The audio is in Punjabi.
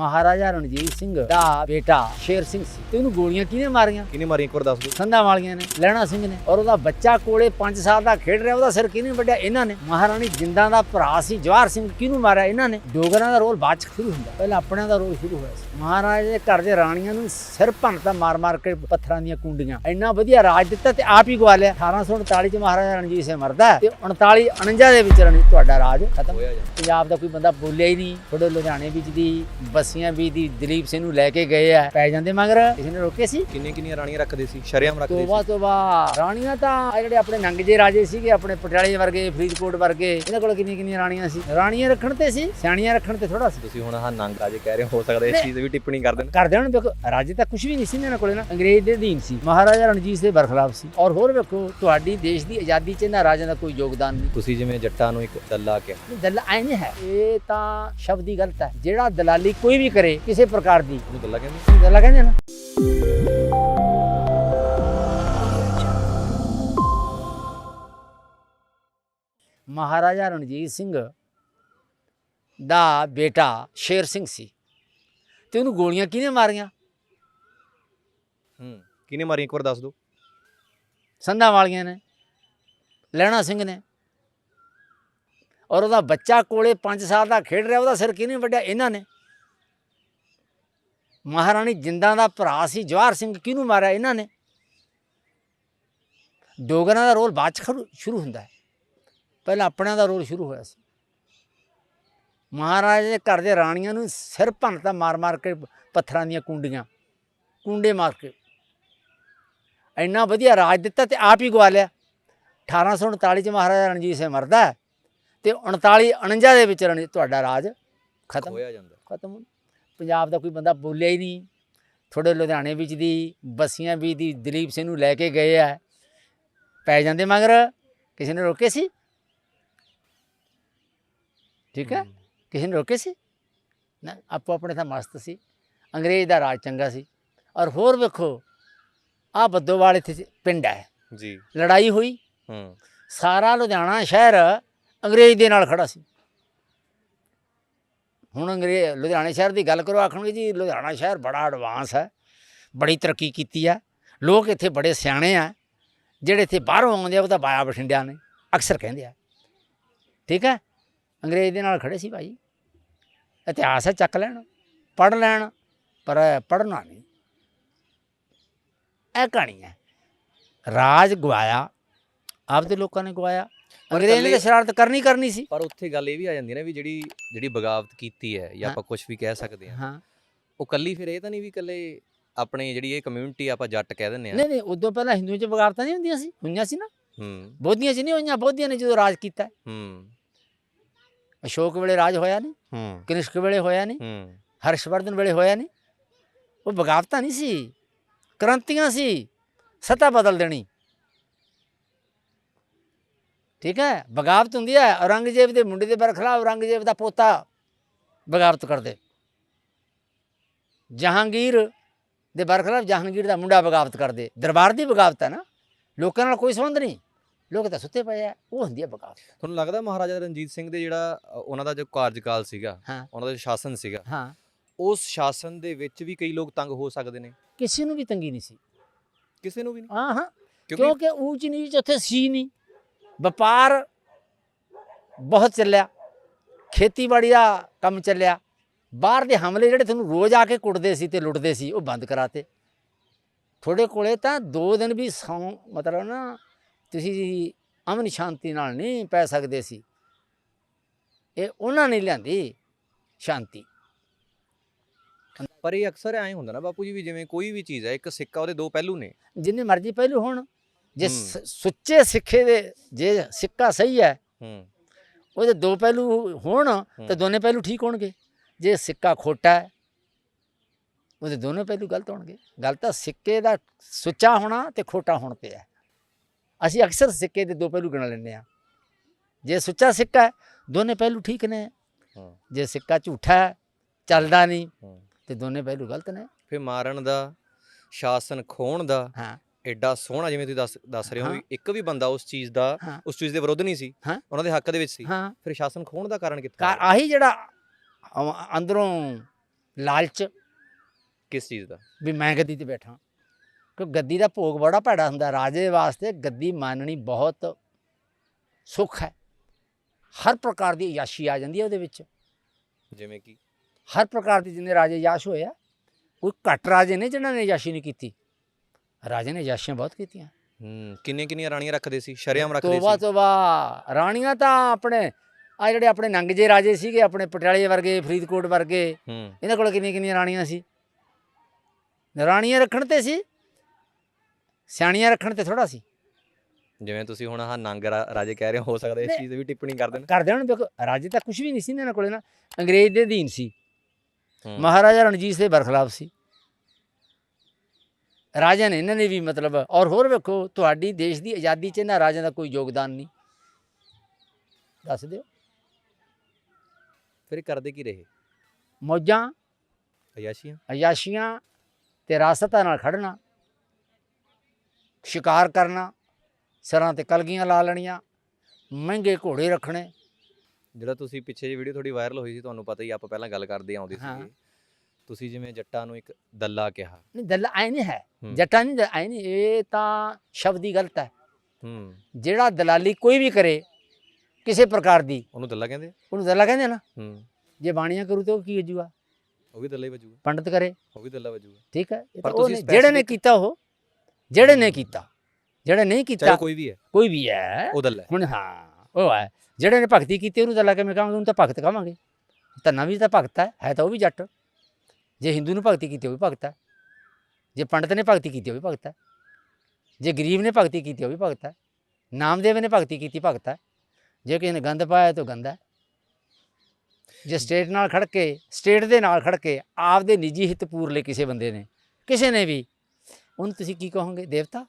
ਮਹਾਰਾਜਾ ਰਣਜੀਤ ਸਿੰਘ ਦਾ ਬੇਟਾ ਸ਼ੇਰ ਸਿੰਘ ਸੀ ਤੇ ਉਹਨੂੰ ਗੋਲੀਆਂ ਕਿਹਨੇ ਮਾਰੀਆਂ? ਕਿਹਨੇ ਮਾਰੀ ਇੱਕ ਵਾਰ ਦੱਸ ਦਿਓ। ਸੰਧਾ ਵਾਲੀਆਂ ਨੇ ਲੈਣਾ ਸਿੰਘ ਨੇ। ਔਰ ਉਹਦਾ ਬੱਚਾ ਕੋਲੇ 5 ਸਾਲ ਦਾ ਖੇਡ ਰਿਹਾ ਉਹਦਾ ਸਿਰ ਕਿਹਨੇ ਵੱਢਿਆ? ਇਹਨਾਂ ਨੇ। ਮਹਾਰਾਣੀ ਜਿੰਦਾਂ ਦਾ ਭਰਾ ਸੀ ਜਵਾਹਰ ਸਿੰਘ ਕਿਹਨੂੰ ਮਾਰਿਆ? ਇਹਨਾਂ ਨੇ। ਡੋਗਰਾਂ ਦਾ ਰੋਲ ਬਾਅਦ ਚ ਸ਼ੁਰੂ ਹੁੰਦਾ। ਪਹਿਲਾਂ ਆਪਣਿਆਂ ਦਾ ਰੋਲ ਸ਼ੁਰੂ ਹੋਇਆ ਸੀ। ਮਹਾਰਾਜੇ ਦੇ ਘਰ ਦੇ ਰਾਣੀਆਂ ਨੂੰ ਸਿਰ ਭੰਨਤਾ ਮਾਰ ਮਾਰ ਕੇ ਪੱਥਰਾਂ ਦੀਆਂ ਕੁੰਡੀਆਂ। ਇੰਨਾ ਵਧੀਆ ਰਾਜ ਦਿੱਤਾ ਤੇ ਆਪ ਹੀ ਗਵਾ ਲਿਆ। 1839 ਚ ਮਹਾਰਾਜਾ ਰਣਜੀਤ ਸਿੰਘ ਮਰਦਾ ਤੇ 39 49 ਦੇ ਵਿੱਚ ਰਣੀ ਤੁਹਾਡਾ ਰਾਜ ਖਤਮ। ਪੰਜਾਬ ਦਾ ਕੋਈ ਬੰਦਾ ਬੋਲਿਆ ਹੀ ਨਹੀਂ। ਥੋੜੇ ਲੁਧਿਆਣੇ ਵਿੱਚ ਦੀ ਬੱਸੀਆਂ ਵੀ ਦੀ ਦਲੀਪ ਸਿੰਘ ਨੂੰ ਲੈ ਕੇ ਗਏ ਆ। ਪੈ ਜਾਂਦੇ ਮਗਰ। ਕਿਸੇ ਨੇ ਰੋਕੇ ਸੀ? ਕਿੰਨੇ ਕਿੰਨੀਆਂ ਰਾਣੀਆਂ ਰੱਖਦੇ ਸੀ? ਸ਼ਰਿਆਮ ਰੱਖਦੇ ਤੋਬਾ ਸੀ? ਤੋਬਾ ਰਾਣੀਆਂ ਤਾਂ ਆਹ ਜਿਹੜੇ ਆਪਣੇ ਨੰਗ ਜੇ ਰਾਜੇ ਸੀਗੇ ਆਪਣੇ ਪਟਿਆਲੇ ਵਰਗੇ ਫਰੀਦਕੋਟ ਵਰਗੇ ਇਹਨਾਂ ਕੋਲ ਕਿੰਨੀਆਂ ਕਿੰਨੀਆਂ ਰਾਣੀਆਂ ਸੀ? ਰਾਣੀਆਂ ਰੱਖਣ ਤੇ ਸੀ ਸਿਆਣੀਆਂ ਰੱਖਣ ਤੇ ਥੋੜਾ ਸੀ। ਤੁਸੀਂ ਹੁਣ ਆਹ ਨੰਗ ਰਾਜੇ ਕਹਿ ਰਹੇ ਹੋ ਹੋ ਸਕਦਾ ਇਸ। ਚੀਜ਼ ਦੀ ਵੀ ਟਿੱਪਣੀ ਕਰ ਦੇਣ। ਕਰਦੇ ਹੁਣ ਵੇਖੋ ਰਾਜੇ ਤਾਂ ਕੁਝ ਵੀ ਨਹੀਂ ਸੀ ਇਹਨਾਂ ਕੋਲੇ ਨਾ। ਅੰਗਰੇਜ਼ ਦੇ ਅਧੀਨ ਸੀ ਮਹਾਰਾਜਾ ਰਣਜੀਤ ਦੇ ਬਰਖਲਾਫ ਸੀ। ਔਰ ਹੋਰ ਵੇਖੋ ਤੁਹਾਡੀ ਦੇਸ਼ ਦੀ ਆਜ਼ਾਦੀ 'ਚ ਇਹਨਾਂ ਰਾਜਿਆਂ ਦਾ ਕੋਈ ਯੋਗਦਾਨ ਨਹੀਂ। ਤੁਸੀਂ ਜਿਵੇਂ ਜੱਟਾਂ ਨੂੰ ਇੱਕ ਦੱਲਾ ਕੇ ਦਲ ਐ ਨਹੀਂ ਹੈ। ਇਹ ਤਾਂ ਸ਼ਬਦ ਹੀ ਗਲਤ ਹੈ। ਜਿਹੜਾ ਦਲਾਲੀ ਕੋਈ ਵੀ ਕਰੇ ਕਿਸੇ ਪ੍ਰਕਾਰ ਦੀ। ਉਹਨੂੰ ਦੱਲਾ ਕਹਿੰਦੇ? ਦਲਾ ਕਹਿੰਦੇ ਨਾ। ਮਹਾਰਾਜਾ ਰਣਜੀਤ ਸਿੰਘ ਦਾ ਬੇਟਾ ਸ਼ੇਰ ਸਿੰਘ ਸੀ ਤੇ ਉਹਨੂੰ ਗੋਲੀਆਂ ਕਿਹਨੇ ਮਾਰੀਆਂ? ਹੂੰ ਕਿਹਨੇ ਮਾਰੀ ਇੱਕ ਵਾਰ ਦੱਸ ਦਿਓ। ਸੰਧਾਂ ਵਾਲੀਆਂ ਨੇ ਲੈਣਾ ਸਿੰਘ ਨੇ। ਔਰ ਉਹਦਾ ਬੱਚਾ ਕੋਲੇ 5 ਸਾਲ ਦਾ ਖੇਡ ਰਿਹਾ ਉਹਦਾ ਸਿਰ ਕਿਹਨੇ ਵੱਢਿਆ? ਇਹਨਾਂ ਨੇ। ਮਹਾਰਾਣੀ ਜਿੰਦਾਂ ਦਾ ਭਰਾ ਸੀ ਜਵਾਹਰ ਸਿੰਘ ਕਿਹਨੂੰ ਮਾਰਿਆ ਇਹਨਾਂ ਨੇ? ਡੋਗਰਾਂ ਦਾ ਰੋਲ ਬਾਅਦ ਚ ਸ਼ੁਰੂ ਹੁੰਦਾ ਹੈ। ਪਹਿਲਾਂ ਆਪਣਿਆਂ ਦਾ ਰੋਲ ਸ਼ੁਰੂ ਹੋਇਆ ਸੀ। ਮਹਾਰਾਜੇ ਦੇ ਘਰ ਦੇ ਰਾਣੀਆਂ ਨੂੰ ਸਿਰ ਭੰਨਤਾ ਮਾਰ ਮਾਰ ਕੇ ਪੱਥਰਾਂ ਦੀਆਂ ਕੁੰਡੀਆਂ ਕੁੰਡੇ ਮਾਰ ਕੇ। ਇੰਨਾ ਵਧੀਆ ਰਾਜ ਦਿੱਤਾ ਤੇ ਆਪ ਹੀ ਗਵਾ ਲਿਆ। 1839 ਚ ਮਹਾਰਾਜਾ ਰਣਜੀਤ ਸਿੰਘ ਮਰਦਾ ਤੇ 39 49 ਦੇ ਵਿੱਚ ਰਣੀ ਤੁਹਾਡਾ ਰਾਜ ਖਤਮ ਹੋਇਆ ਜਾਂਦਾ। ਖਤਮ ਪੰਜਾਬ ਦਾ ਕੋਈ ਬੰਦਾ ਬੋਲਿਆ ਹੀ ਨਹੀਂ। ਥੋੜੇ ਲੁਧਿਆਣੇ ਵਿੱਚ ਦੀ ਬੱਸੀਆਂ ਵੀ ਦੀ ਦਲੀਪ ਸਿੰਘ ਨੂੰ ਲੈ ਕੇ ਗਏ ਆ। ਪੈ ਜਾਂਦੇ ਮਗਰ ਕਿਸੇ ਨੇ ਰੋਕੇ ਸੀ? ਠੀਕ ਹੈ। ਕਿਸੇ ਨੇ ਰੋਕੇ ਸੀ? ਨਾ ਆਪੋ ਆਪਣੇ ਤਾਂ ਮਸਤ ਸੀ ਅੰਗਰੇਜ਼ ਦਾ ਰਾਜ ਚੰਗਾ ਸੀ। ਔਰ ਹੋਰ ਵੇਖੋ ਆ ਬੱਦੋਵਾਲ ਇੱਥੇ ਪਿੰਡ ਹੈ। ਜੀ। ਲੜਾਈ ਹੋਈ। ਹੂੰ। ਸਾਰਾ ਲੁਧਿਆਣਾ ਸ਼ਹਿਰ ਅੰਗਰੇਜ਼ ਦੇ ਨਾਲ ਖੜਾ ਸੀ। ਹੁਣ ਅੰਗਰੇ ਲੁਧਿਆਣੇ ਸ਼ਹਿਰ ਦੀ ਗੱਲ ਕਰੋ, ਆਖਣਗੇ ਜੀ ਲੁਧਿਆਣਾ ਸ਼ਹਿਰ ਬੜਾ ਐਡਵਾਂਸ ਹੈ, ਬੜੀ ਤਰੱਕੀ ਕੀਤੀ ਹੈ। ਲੋਕ ਇੱਥੇ ਬੜੇ ਸਿਆਣੇ ਆ, ਜਿਹੜੇ ਇੱਥੇ ਬਾਹਰੋਂ ਆਉਂਦੇ ਆ, ਉਹ ਤਾਂ ਬਾਇਆ ਬਠਿੰਡਿਆਂ ਨੇ, ਅਕਸਰ ਕਹਿੰਦੇ ਆ। ਠੀਕ ਹੈ? ਅੰਗਰੇਜ਼ ਦੇ ਨਾਲ ਖੜੇ ਸੀ ਭਾਈ। ਇਤਿਹਾਸ ਹੈ, ਚੱਕ ਲੈਣ, ਪੜ੍ਹ ਲੈਣ, ਪਰ ਪੜ੍ਹਨਾ ਨਹੀਂ। ਇਹ ਕਹਾਣੀ ਹੈ, ਰਾਜ ਗਵਾਇਆ ਆਪਦੇ ਲੋਕਾਂ ਨੇ ਗਵਾਇਆ। ਅੰਗਰੇਜ਼ ਨੇ ਤਾਂ ਸ਼ਰਾਰਤ ਕਰਨੀ ਕਰਨੀ ਸੀ। ਪਰ ਉੱਥੇ ਗੱਲ ਇਹ ਵੀ ਆ ਜਾਂਦੀ ਨਾ ਵੀ ਜਿਹੜੀ ਜਿਹੜੀ ਬਗਾਵਤ ਕੀਤੀ ਹੈ ਜਾਂ। ਆਪਾਂ ਕੁਝ ਵੀ ਕਹਿ ਸਕਦੇ ਹਾਂ ਹਾਂ। ਉਹ ਕੱਲੀ ਫਿਰ ਇਹ ਤਾਂ ਨਹੀਂ ਵੀ ਕੱਲੇ ਆਪਣੇ ਜਿਹੜੀ ਇਹ ਕਮਿਊਨਿਟੀ ਆਪਾਂ ਜੱਟ ਕਹਿ ਦਿੰਦੇ ਆ ਨਹੀਂ ਨਹੀਂ ਉਦੋਂ ਪਹਿਲਾਂ ਹਿੰਦੂਆਂ ਚ ਬਗਾਵਤਾਂ ਨਹੀਂ ਹੁੰਦੀਆਂ ਸੀ ਹੋਈਆਂ ਸੀ ਨਾ। ਹੂੰ। ਬੋਧੀਆਂ ਚ ਨਹੀਂ ਹੋਈਆਂ ਬੋਧੀਆਂ ਨੇ ਜਦੋਂ ਰਾਜ ਕੀਤਾ। ਹੂੰ। ਅਸ਼ੋਕ ਵੇਲੇ ਰਾਜ ਹੋਇਆ ਨਹੀਂ ਹੂੰ। ਕਨਿਸ਼ਕ ਵੇਲੇ ਹੋਇਆ ਨਹੀਂ ਹੂੰ। ਹਰਸ਼ਵਰਧਨ ਵੇਲੇ ਹੋਇਆ ਨਹੀਂ। ਉਹ ਬਗਾਵਤਾਂ ਨਹੀਂ ਸੀ। ਕ੍ਰਾਂਤੀਆਂ ਸੀ। ਸੱਤਾ ਬਦਲ ਦੇਣੀ। ਠੀਕ ਹੈ? ਬਗਾਵਤ ਹੁੰਦੀ ਹੈ। ਔਰੰਗਜ਼ੇਬ ਦੇ ਮੁੰਡੇ ਦੇ ਬਰਖਲਾਫ ਔਰੰਗਜ਼ੇਬ ਦਾ ਪੋਤਾ ਬਗਾਵਤ ਕਰਦੇ। ਜਹਾਂਗੀਰ ਦੇ ਬਰਖਲਾਫ ਜਹਾਂਗੀਰ ਦਾ ਮੁੰਡਾ ਬਗਾਵਤ ਕਰਦੇ। ਦਰਬਾਰ ਦੀ ਬਗਾਵਤ ਹੈ ਨਾ। ਲੋਕਾਂ ਨਾਲ ਕੋਈ ਸੰਬੰਧ ਨਹੀਂ। ਲੋਕ ਤਾਂ ਸੁੱਤੇ ਪਏ ਆ। ਉਹ ਹੁੰਦੀ ਹੈ ਬਗਾਵਤ। ਤੁਹਾਨੂੰ ਲੱਗਦਾ ਮਹਾਰਾਜਾ ਰਣਜੀਤ ਸਿੰਘ ਦੇ ਜਿਹੜਾ ਉਹਨਾਂ ਦਾ ਜੋ ਕਾਰਜਕਾਲ ਸੀਗਾ। ਉਹਨਾਂ ਦਾ ਸ਼ਾਸਨ ਸੀਗਾ ਹਾਂ। ਉਸ ਸ਼ਾਸਨ ਦੇ ਵਿੱਚ ਵੀ ਕਈ ਲੋਕ ਤੰਗ ਹੋ ਸਕਦੇ ਨੇ? ਕਿਸੇ ਨੂੰ ਵੀ ਤੰਗੀ ਨਹੀਂ ਸੀ। ਕਿਸੇ ਨੂੰ ਵੀ ਨਹੀਂ? ਹਾਂ ਹਾਂ। ਕਿਉਂਕਿ ਊਚ ਨੀਚ ਉੱਥੇ ਸੀ ਨਹੀਂ। ਵਪਾਰ ਬਹੁਤ ਚੱਲਿਆ ਖੇਤੀਬਾੜੀ ਦਾ ਕੰਮ ਚੱਲਿਆ। ਬਾਹਰ ਦੇ ਹਮਲੇ ਜਿਹੜੇ ਤੁਹਾਨੂੰ ਰੋਜ਼ ਆ ਕੇ ਕੁੱਟਦੇ ਸੀ ਤੇ ਲੁੱਟਦੇ ਸੀ ਉਹ ਬੰਦ ਕਰਾਤੇ। ਤੁਹਾਡੇ ਕੋਲੇ ਤਾਂ ਦੋ ਦਿਨ ਵੀ ਸੌਂ ਮਤਲਬ ਨਾ ਤੁਸੀਂ ਅਮਨ ਸ਼ਾਂਤੀ ਨਾਲ ਨਹੀਂ ਪੈ ਸਕਦੇ ਸੀ। ਇਹ ਉਹਨਾਂ ਨੇ ਲਿਆਂਦੀ ਸ਼ਾਂਤੀ। ਪਰ ਇਹ ਅਕਸਰ ਐਂ ਹੁੰਦਾ ਨਾ ਬਾਪੂ ਜੀ ਵੀ ਜਿਵੇਂ ਕੋਈ ਵੀ ਚੀਜ਼ ਹੈ ਇੱਕ ਸਿੱਕਾ ਉਹਦੇ ਦੋ ਪਹਿਲੂ ਨੇ। ਜਿੰਨੇ ਮਰਜ਼ੀ ਪਹਿਲੂ ਹੋਣ। ਜੇ ਸੁੱਚੇ ਸਿੱਖੇ ਦੇ ਜੇ ਸਿੱਕਾ ਸਹੀ ਹੈ ਹੂੰ। ਉਹਦੇ ਦੋ ਪਹਿਲੂ ਹੋਣ ਤਾਂ। ਦੋਨੇ ਪਹਿਲੂ ਠੀਕ ਹੋਣਗੇ। ਜੇ ਸਿੱਕਾ ਖੋਟਾ ਹੈ ਉਹਦੇ ਦੋਨੋਂ ਪਹਿਲੂ ਗਲਤ ਹੋਣਗੇ। ਗੱਲ ਤਾਂ ਸਿੱਕੇ ਦਾ ਸੁੱਚਾ ਹੋਣਾ ਤੇ ਖੋਟਾ ਹੋਣ ਤੇ ਹੈ। ਅਸੀਂ ਅਕਸਰ ਸਿੱਕੇ ਦੇ ਦੋ ਪਹਿਲੂ ਗਿਣ ਲੈਂਦੇ ਆ ਜੇ ਸੁੱਚਾ ਸਿੱਕਾ ਹੈ ਦੋਨੇ ਪਹਿਲੂ ਠੀਕ ਨੇ। ਜੇ ਸਿੱਕਾ ਝੂਠਾ ਹੈ ਚੱਲਦਾ ਨਹੀਂ ਤੇ ਦੋਨੇ ਪਹਿਲੂ ਗਲਤ ਨੇ। ਫਿਰ ਮਾਰਨ ਦਾ ਸ਼ਾਸਨ ਖੋਣ ਦਾ ਹਾਂ। ਐਡਾ ਸੋਹਣਾ ਜਿਵੇਂ ਤੁਸੀਂ ਦੱਸ ਦੱਸ ਰਹੇ ਹੋ। ਵੀ ਇੱਕ ਵੀ ਬੰਦਾ ਉਸ ਚੀਜ਼ ਦਾ ਉਸ ਚੀਜ਼ ਦੇ ਵਿਰੁੱਧ ਨਹੀਂ ਸੀ। ਉਹਨਾਂ ਦੇ ਹੱਕ ਦੇ ਵਿੱਚ ਸੀ। ਫਿਰ ਸ਼ਾਸਨ ਖੋਣ ਦਾ ਕਾਰਨ ਕਿੱਥੇ ਆਹੀ ਜਿਹੜਾ ਅੰਦਰੋਂ ਲਾਲਚ ਕਿਸ ਚੀਜ਼ ਦਾ? ਵੀ ਮੈਂ ਗੱਦੀ ਤੇ ਬੈਠਾ। ਕਿ ਗੱਦੀ ਦਾ ਭੋਗ ਬੜਾ ਭੈੜਾ ਹੁੰਦਾ। ਰਾਜੇ ਵਾਸਤੇ ਗੱਦੀ ਮੰਨਣੀ ਬਹੁਤ ਸੁੱਖ ਹੈ। ਹਰ ਪ੍ਰਕਾਰ ਦੀ ਯਾਸ਼ੀ ਆ ਜਾਂਦੀ ਹੈ ਉਹਦੇ ਵਿੱਚ। ਜਿਵੇਂ ਕਿ? ਹਰ ਪ੍ਰਕਾਰ ਦੇ ਜਿੰਨੇ ਰਾਜੇ ਯਾਸ਼ ਹੋਏ ਆ ਕੋਈ ਘੱਟ ਰਾਜੇ ਨੇ ਜਿਨ੍ਹਾਂ ਨੇ ਯਾਸ਼ੀ ਨਹੀਂ ਕੀਤੀ। ਰਾਜੇ ਨੇ ਯਾਸ਼ੀਆਂ ਬਹੁਤ ਕੀਤੀਆਂ। ਹੂੰ ਕਿੰਨੀਆਂ ਕਿੰਨੀਆਂ ਰਾਣੀਆਂ ਰੱਖਦੇ ਸੀ? ਸ਼ਰਿਆਮ ਰੱਖਦੇ ਤੋਬਾ ਸੀ? ਤੋਬਾ ਰਾਣੀਆਂ ਤਾਂ ਆਪਣੇ ਆ ਜਿਹੜੇ ਆਪਣੇ ਨੰਗ ਜੇ ਰਾਜੇ ਸੀਗੇ ਆਪਣੇ ਪਟਿਆਲੇ ਵਰਗੇ ਫਰੀਦਕੋਟ ਵਰਗੇ ਇਹਨਾਂ ਕੋਲ ਕਿੰਨੀਆਂ ਕਿੰਨੀਆਂ ਰਾਣੀਆਂ ਸੀ? ਰਾਣੀਆਂ ਰੱਖਣ ਤੇ ਸੀ ਸਿਆਣੀਆਂ ਰੱਖਣ ਤੇ ਥੋੜਾ ਸੀ। ਜਿਵੇਂ ਤੁਸੀਂ ਹੁਣ ਆਹ ਨੰਗ ਰਾਜੇ ਕਹਿ ਰਹੇ ਹੋ ਸਕਦਾ ਇਸ। ਚੀਜ਼ ਤੇ ਵੀ ਟਿੱਪਣੀ ਕਰ ਦੇਣ। ਕਰਦੇ ਹੁਣ ਦੇਖੋ ਰਾਜੇ ਤਾਂ ਕੁਝ ਵੀ ਨਹੀਂ ਸੀ ਇਹਨਾਂ ਕੋਲੇ ਨਾ। ਅੰਗਰੇਜ਼ ਦੇ ਅਧੀਨ ਸੀ। ਮਹਾਰਾਜਾ ਰਣਜੀਤ ਸਿੰਘ ਬਰਖਲਾਫ ਸੀ। ਰਾਜਾ ਨੇ ਇਹਨਾਂ ਨੇ ਵੀ ਮਤਲਬ ਔਰ ਹੋਰ ਵੇਖੋ ਤੁਹਾਡੀ ਦੇਸ਼ ਦੀ ਆਜ਼ਾਦੀ 'ਚ ਇਹਨਾਂ ਰਾਜਿਆਂ ਦਾ ਕੋਈ ਯੋਗਦਾਨ ਨਹੀਂ। ਦੱਸ ਦਿਓ। ਫਿਰ ਇਹ ਕਰਦੇ ਕੀ ਰਹੇ? ਮੌਜਾਂ ਅਯਾਸ਼ੀਆਂ? ਅਯਾਸ਼ੀਆਂ ਤੇ ਰਾਸਤਾਂ ਨਾਲ ਖੜਨਾ ਸ਼ਿਕਾਰ ਕਰਨਾ ਸਰਾਂ ਤੇ ਕਲਗੀਆਂ ਲਾ ਲੈਣੀਆਂ ਮਹਿੰਗੇ ਘੋੜੇ ਰੱਖਣੇ। ਜਿਹੜਾ ਤੁਸੀਂ ਪਿੱਛੇ ਜੀ ਵੀਡੀਓ ਥੋੜੀ ਵਾਇਰਲ ਹੋਈ ਸੀ ਤੁਹਾਨੂੰ ਪਤਾ ਹੀ ਆਪਾਂ ਪਹਿਲਾਂ ਗੱਲ ਕਰਦੇ ਆਉਂਦੇ ਹਾਂ। ਤੁਸੀਂ ਜਿਵੇਂ ਜੱਟਾਂ ਨੂੰ ਇੱਕ ਦੱਲਾ ਕਿਹਾ। ਨਹੀਂ ਦੱਲਾ ਐ ਨਹੀਂ ਹੈ। ਜੱਟਾਂ ਨਹੀਂ ਐ ਨਹੀਂ ਇਹ ਤਾਂ ਸ਼ਬਦ ਹੀ ਗਲਤ ਹੈ। ਹੂੰ। ਜਿਹੜਾ ਦਲਾਲੀ ਕੋਈ ਵੀ ਕਰੇ ਕਿਸੇ ਪ੍ਰਕਾਰ ਦੀ ਉਹਨੂੰ ਦੱਲਾ ਕਹਿੰਦੇ? ਉਹਨੂੰ ਦੱਲਾ ਕਹਿੰਦੇ ਨਾ। ਹੂੰ। ਜੇ ਬਾਣੀਆਂ ਕਰੂ ਤੇ ਉਹ ਕੀ ਵਜੂਗਾ ਉਹ ਵੀ ਦੱਲਾ ਹੀ ਵਜੂਗਾ। ਪੰਡਤ ਕਰੇ। ਉਹ ਵੀ ਦੱਲਾ ਵਜੂਗਾ। ਠੀਕ ਹੈ ਪਰ ਤੁਸੀਂ ਜਿਹੜੇ ਨੇ ਕੀਤਾ ਉਹ ਜਿਹੜੇ ਨੇ ਕੀਤਾ ਜਿਹੜੇ ਨਹੀਂ ਕੀਤਾ ਕੋਈ ਵੀ ਹੈ। ਕੋਈ ਵੀ ਹੈ ਉਹ ਦੱਲਾ। ਹੁਣ ਹਾਂ ਉਹ ਹੈ। ਜਿਹੜੇ ਨੇ ਭਗਤੀ ਕੀਤੀ ਉਹਨੂੰ ਦੱਲਾ ਕਿਵੇਂ ਕਹਾਂਗੇ? ਉਹਨੂੰ ਤਾਂ ਭਗਤ ਕਹਾਂਗੇ। ਧੰਨਾ ਵੀ ਤਾਂ ਭਗਤ ਹੈ ਹੈ ਤਾਂ ਉਹ ਵੀ ਜੱਟ। ਜੇ ਹਿੰਦੂ ਨੂੰ ਭਗਤੀ ਕੀਤੀ ਉਹ ਵੀ ਭਗਤ ਹੈ ਜੇ ਪੰਡਤ ਨੇ ਭਗਤੀ ਕੀਤੀ ਉਹ ਵੀ ਭਗਤ ਹੈ ਜੇ ਗਰੀਬ ਨੇ ਭਗਤੀ ਕੀਤੀ ਉਹ ਵੀ ਭਗਤ ਹੈ ਨਾਮਦੇਵ ਨੇ ਭਗਤੀ ਕੀਤੀ ਭਗਤ ਹੈ ਜੇ ਕਿਸੇ ਨੇ ਗੰਦ ਪਾਇਆ ਤਾਂ ਗੰਦਾ ਜੇ ਸਟੇਟ ਨਾਲ ਖੜ ਕੇ ਸਟੇਟ ਦੇ ਨਾਲ ਖੜ ਕੇ ਆਪਦੇ ਨਿੱਜੀ ਹਿੱਤ ਪੂਰ ਲਈ ਕਿਸੇ ਬੰਦੇ ਨੇ ਕਿਸੇ ਨੇ ਵੀ ਉਹਨੂੰ ਤੁਸੀਂ ਕੀ ਕਹੋਗੇ ਦੇਵਤਾ